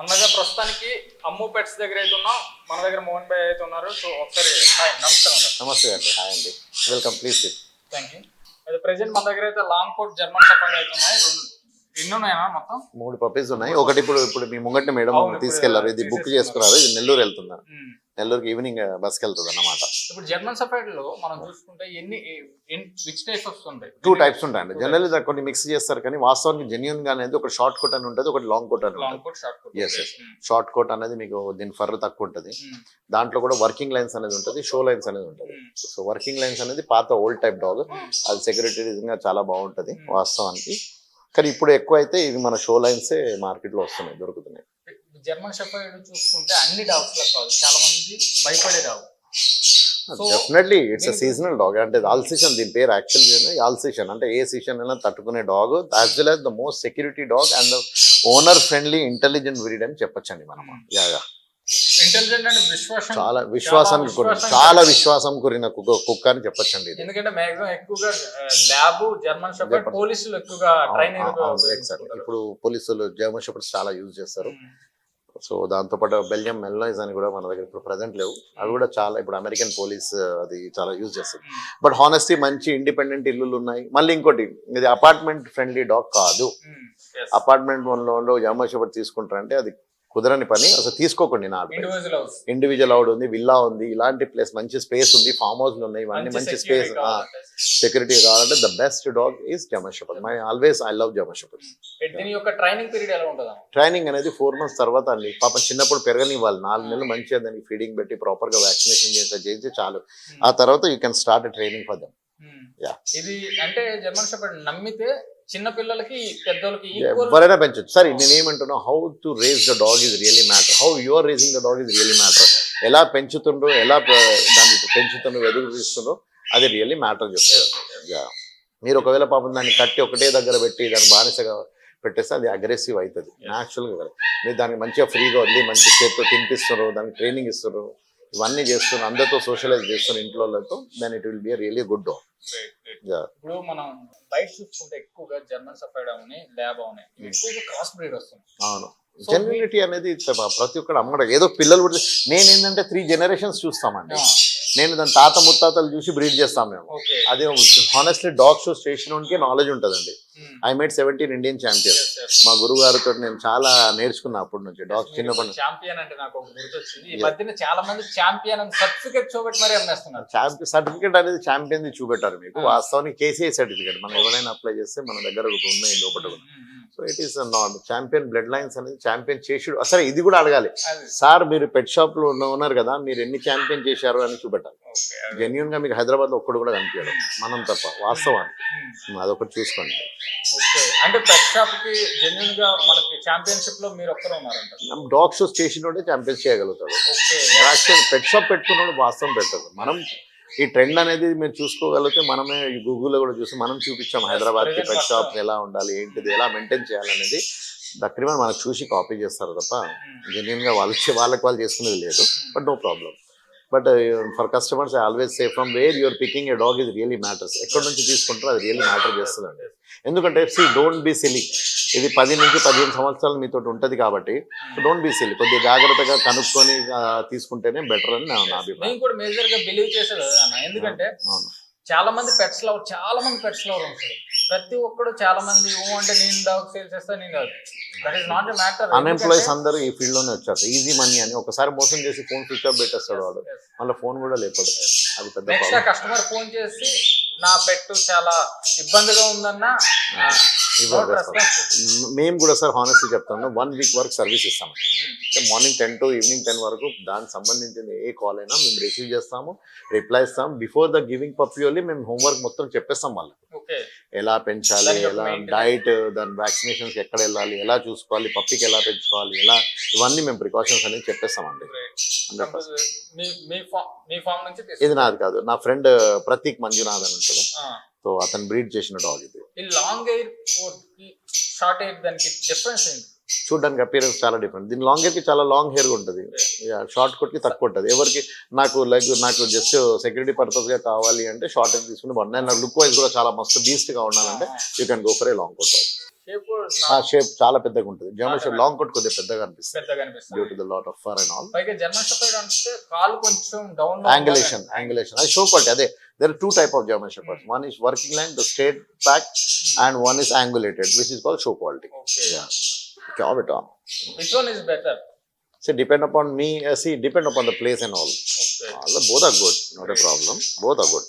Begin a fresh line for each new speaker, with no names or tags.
అన్నగా ప్రస్తుతానికి అమ్ము పెట్స్ దగ్గర అయితే ఉన్నాం. మన దగ్గర మోహన్ భాయ్ అయితే ఉన్నారు. సో ఒకసారి హాయ్ నమస్కారం సార్.
నమస్తే అండి హాయ్ అండి. వెల్కమ్ ప్లీజ్
థ్యాంక్ యూ అయితే ప్రెసెంట్ మన దగ్గర అయితే లాంగ్ కోట్ జర్మన్ సఫారీ అయితే ఉన్నాయి. ఎన్ని ఉన్నాయా మొత్తం?
మూడు పప్పీస్ ఉన్నాయి. ఒకటి ఇప్పుడు ఇప్పుడు మీ ముంగట్ని మేడం తీసుకెళ్ళారు. ఇది బుక్. చేసుకున్నారు. ఇది నెల్లూరు వెళ్తున్నారు.
మ్మ్.
నెల్లూరుకి ఈవినింగ్ బస్కి వెళ్తుంది అన్నమాట.
ఇప్పుడు జర్మన్ సఫారీలో మనం చూసుకుంటే ఎన్ని విచ్ టైప్స్ వస్తుంటాయి
టూ టైప్స్ ఉంటాయండి. జనరల్ కొన్ని మిక్స్ చేస్తారు కానీ వాస్తవానికి జెన్యున్గా అనేది ఒక షార్ట్ కోట్ అని ఉంటుంది ఒకటి లాంగ్ కోట్ అని ఉంటుంది.
Short coat.
షార్ట్ కోట్ అనేది మీకు దీని ఫర్ తక్కువ ఉంటుంది.
Hmm.
దాంట్లో కూడా వర్కింగ్ లైన్స్ అనేది ఉంటుంది షో లైన్స్ అనేది ఉంటుంది. సో వర్కింగ్ లైన్స్ అనేది పాత ఓల్డ్ టైప్ డాగ్ అది సెక్యూరిటీ గా చాలా బాగుంటది
Hmm.
వాస్తవానికి. కానీ ఇప్పుడు ఎక్కువ అయితే ఇది మన షో లైన్సే మార్కెట్లో వస్తున్నాయి దొరుకుతున్నాయి.
జర్మన్ షెఫర్డ్ చూసుకుంటే అన్ని డాగ్స్ కాదు చాలా మంది భయపడే dog
definitely it's seasonal dog అంటే ఆల్ సీజన్ దీని పేరు యాక్చువల్ ఆల్ సీజన్ అంటే ఏ సీజన్ అయినా తట్టుకునే dog as well as the most security dog and the owner friendly intelligent breed అని చెప్పొచ్చండి మనం యా యా
ఇంటెలిజెంట్ అండ్ విశ్వాసం
చాలా
విశ్వాసం
చాలా విశ్వాసం కూడిన కుక్క కుక్క అని చెప్పొచ్చండి
ఎందుకంటే మాక్సిమం ఎక్కువగా ల్యాబ్ జర్మన్ షెఫర్డ్
Leopard.
పోలీసులు ఎక్కువగా ట్రైనింగ్
ఎగ్జాక్ట్ ఇప్పుడు పోలీసులు జర్మన్ షెపర్డ్స్ చాలా యూజ్ చేస్తారు. సో దాంతోపాటు బెల్జియం మెల్నాయిస్ అని కూడా మన దగ్గర ఇప్పుడు ప్రజెంట్ లేవు. అవి కూడా చాలా ఇప్పుడు అమెరికన్ పోలీస్ అది చాలా యూజ్ చేస్తారు బట్ హానెస్టీ మంచి ఇండిపెండెంట్ ఇల్లులు ఉన్నాయి. మళ్ళీ ఇంకోటి ఇది అపార్ట్మెంట్ ఫ్రెండ్లీ డాగ్ కాదు. అపార్ట్మెంట్లో జర్మన్ షెపర్డ్ తీసుకుంటారంటే అది కుదరని పని అసలు తీసుకోకండి నా
ఇండివిజువల్
అవుట్ ఉంది విల్లా ఉంది ఇలాంటి ప్లేస్ మంచి స్పేస్ ఉంది ఫామ్ హౌస్లు ఉన్నాయి ఇవన్నీ మంచి స్పేస్ సెక్యూరిటీ కావాలంటే. The best dog is shepherd my always I love shepherd
యొక్క ట్రైనింగ్
అనేది ఫోర్ మంత్స్ తర్వాత అండి. పాపం చిన్నప్పుడు పెరగనివ్వాలి. నాలుగు నెలలు మంచిగా దానికి ఫీడింగ్ పెట్టి ప్రాపర్గా వ్యాక్సినేషన్ చేసి చేసి చాలు. ఆ తర్వాత you can start training for them.
ఇది అంటే జర్మన్ షెఫర్డ్ నమ్మితే చిన్న పిల్లలకి పెద్దోళ్ళకి
ఎవరైనా పెంచొచ్చు. సరే నేను ఏమంటున్నా how to raise the dog is really matter how you are raising the dog is really matter ఎలా పెంచుతుండ్రో ఎలా దాన్ని పెంచుతుండ్రో ఎదుగు తీస్తుండ్రో అది రియల్లీ మ్యాటర్ Yeah. మీరు ఒకవేళ పాపం దాన్ని కట్టి ఒకటే దగ్గర పెట్టి దాన్ని బానిసగా పెట్టేస్తే అది అగ్రెసివ్ అవుతుంది. న్యాచురల్గా కదా. మీరు దానికి మంచిగా ఫ్రీగా వదిలి మంచి చేతితో తినిపిస్తారు దానికి ట్రైనింగ్ ఇస్తారు ఇవన్నీ చేస్తున్నారు అందరితో సోషలైజ్ చేస్తున్నారు ఇంట్లో వాళ్ళతో then it will be really good dog
ఇప్పుడు మనం బయట చూసుకుంటే ఎక్కువగా జర్మన్ షెఫర్డ్ అవుని ల్యాబ్ అవుని ఎక్కువగా క్రాస్ బ్రీడ్ వస్తుంది.
అవును. జెన్యునిటీ అనేది ప్రతి ఒక్కడు అమ్మడం. ఏదో పిల్లలు కూడా నేను ఏంటంటే త్రీ జనరేషన్స్ చూస్తామండి నేను దాని తాత ముత్తాతలు చూసి బ్రీడ్ చేస్తాం మేము. అదే హానెస్ట్లీ డాగ్ షో స్టేషన్ వానికి నాలెడ్జ్ ఉంటుందండి. I made seventeen Indian champion మా గురువు గారితో నేను చాలా నేర్చుకున్నా అప్పటి నుంచి డాగ్ చిన్నప్పటి నుంచి.
ఛాంపియన్ అంటే నాకు గుర్తొచ్చింది. ఈ మధ్యన చాలా మంది ఛాంపియన్ అని సర్టిఫికెట్ చూపెట్టి మరీ అమ్మేస్తున్నారు.
ఛాంపియన్ సర్టిఫికేట్ అనేది ఛాంపియన్ చూపెట్టారు మీకు. వాస్తవానికి కేసీఐ సర్టిఫికేట్ మనం ఎవరైనా అప్లై చేస్తే మన దగ్గర ఒకటి ఉన్నాయి లోపల కూడా. So it is not champion blood lines అనేది ఛాంపియన్ చేసుడు. అసలు ఇది కూడా అడగాలి. సార్ మీరు పెట్ షాప్లో ఉన్న- ఉన్నారు కదా మీరు ఎన్ని ఛాంపియన్ చేశారు అని చూపెట్టాలి.
ఓకే
జెన్యున్గా మీకు హైదరాబాద్లో ఒక్కడు కూడా కనిపించడం. మనం తప్ప వాస్తవానికి. అదొకటి చూసుకోండి.
అంటే పెట్ జెన్యున్గా మనకి ఛాంపియన్షిప్లో మీరు ఒక్కరు ఉన్నారంట.
డాగ్ షో స్టేషన్ ఉంటే ఛాంపియన్స్ చేయగలుగుతాడు పెట్ షాప్ పెట్టుకున్నాడు వాస్తవం పెట్టదు మనం ఈ ట్రెండ్ అనేది మీరు చూసుకోగలిగితే మనమే ఈ గూగుల్లో కూడా చూసి మనం చూపించాం హైదరాబాద్కి పెట్ షాప్ ఎలా ఉండాలి ఏంటిది ఎలా మెయింటైన్ చేయాలనేది. దక్రిమని మనకు చూసి కాపీ చేస్తారు తప్ప జెన్యున్గా వాళ్ళు వాళ్ళకి వాళ్ళు చేసుకునేది లేదు. But no problem but for customers I always say from where you're picking a dog is really matters ఎక్కడి నుంచి తీసుకుంటారో అది రియల్లీ మ్యాటర్ చేస్తుందండి. ఎందుకంటే సి డోంట్ బీ సిలీ ఇది పది నుంచి పదిహేను సంవత్సరాలు మీతో ఉంటుంది కాబట్టి డోంట్ బీ సిలీ కొద్దిగా జాగ్రత్తగా కనుక్కొని తీసుకుంటేనే బెటర్ అని నా అభిప్రాయం.
ఎందుకంటే చాలా మంది పెట్స్ లవర్ చాలా మంది పెట్స్ లవర్ ఉంటారు. ప్రతి ఒక్కడు చాలా మంది ఊ అంటే నేను డాగ్ సేల్ చేస్తా నేను that is not a matter
unemployees అందరూ ఈ ఫీల్డ్లోనే వచ్చారు. ఈజీ మనీ అని. ఒకసారి మోసం చేసి ఫోన్ స్విచ్ ఆఫ్ పెట్టేస్తాడు వాడు. మళ్ళీ ఫోన్ కూడా లేపడు. అది పెద్ద
నెక్స్ట్ కస్టమర్ ఫోన్ చేసి నా పెట్టు చాలా ఇబ్బందిగా ఉందన్న
మేము కూడా సార్ హానెస్ట్లీ చెప్తాను వన్ వీక్ వరకు సర్వీస్ ఇస్తామండి. అంటే morning ten to evening ten వరకు దానికి సంబంధించిన ఏ కాల్ అయినా మేము రిసీవ్ చేస్తాము రిప్లై ఇస్తాం before the giving puppy only మేము హోంవర్క్ మొత్తం చెప్పేస్తాం వాళ్ళకి. ఎలా పెంచాలి ఎలా. డైట్ దాని వ్యాక్సినేషన్స్ ఎక్కడ వెళ్ళాలి ఎలా చూసుకోవాలి పప్పికి ఎలా పెంచుకోవాలి ఎలా ఇవన్నీ మేము ప్రికాషన్స్ అనేది చెప్పేస్తామండి. ఇది నాది కాదు. నా ఫ్రెండ్ ప్రతీక్ మంజునాథ్ అని ఉంటాడు. సో అతను బ్రీడ్ చేసిన డాగ్ ఇది.
లాంగ్ ఎయిర్ షార్ట్ ఎయిర్ దానికి డిఫరెన్స్ ఏంటి?
చూడడానికి అపియరెన్స్ చాలా డిఫరెంట్ దీని లాంగ్ హెయిర్కి చాలా లాంగ్ హెయిర్ ఉంటుంది. షార్ట్ కట్కి తక్కువ ఉంటుంది. ఎవరికి నాకు లైక్ నాకు జస్ట్ సెక్యూరిటీ పర్పస్గా కావాలి అంటే షార్ట్ హెయిర్ తీసుకుని బాగుంది. నాకు లుక్ వైజ్ కూడా చాలా మస్తు బీస్ట్గా ఉండాలంటే you can go for a long coat
shape
ఆ షేప్ చాలా పెద్దగా ఉంటుంది. జర్మన్ షేప్ లాంగ్ కోట్ కొద్దిగా పెద్దగా అనిపిస్తుంది. Due to the lot of fur and all angulation angulation అది షో క్వాలిటీ అదే there two type of German shepherds one is working line the straight back and one is angulated which is call show quality
job
at all. Which
one is better? See,
depend upon me. Uh, see, depend upon the place and all.
Okay.
all the, both are good. Not a problem. Both are good.